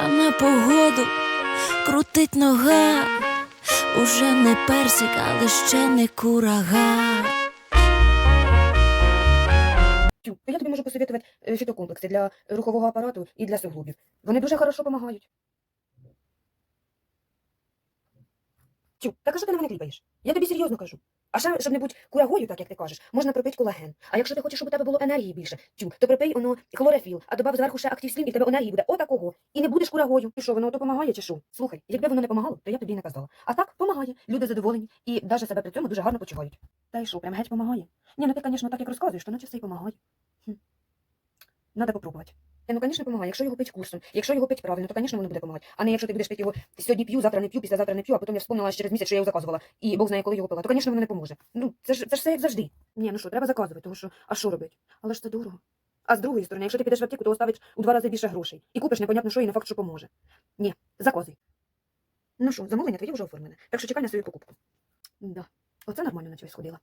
а на погоду крутить нога. Уже не персик, але ще не курага. Я тобі можу посоветувати е, фітокомплекси для рухового апарату і для суглобів. Вони дуже хорошо допомагають. Тю, так а що ти на мене кліпаєш? Я тобі серйозно кажу. А ще, щоб не бути курагою, так як ти кажеш, можна пропити колаген. А якщо ти хочеш, щоб у тебе було енергії більше, тю, то припий воно хлорофіл, а добав зверху ще активслін, і в тебе енергії буде отакого. І не будеш курагою. І що, воно допомагає чи що? Слухай, якби воно не помагало, то я б тобі не казала. А так помагає. Люди задоволені і навіть себе при цьому дуже гарно почувають. Та й що, прям геть помагає? Ні, ну ти, звісно, так як розказуєш, то наче все й помагає. Хм. Надо попробувати. Ну, звісно, допомагає. Якщо його пить курсом, якщо його пить правильно, то, звісно, воно буде допомагати. А не якщо ти будеш пити його сьогодні п'ю, завтра не п'ю, післязавтра не п'ю, а потім я вспомнила через місяць, що я його заказувала, і Бог знає, коли його пила, то, звісно, воно не поможе. Ну, це ж, це ж все як завжди. Ні, ну що, треба заказувати, тому що, а що робити? Але ж це дорого. А з другої сторони, якщо ти підеш в аптеку, то оставиш у два рази більше грошей. І купиш непонятно що і не факт, що поможе. Ні, заказуй. Ну що, замовлення твоє вже оформлене. Так що чекай на свою покупку. Да. Оце нормально на чогось сходила.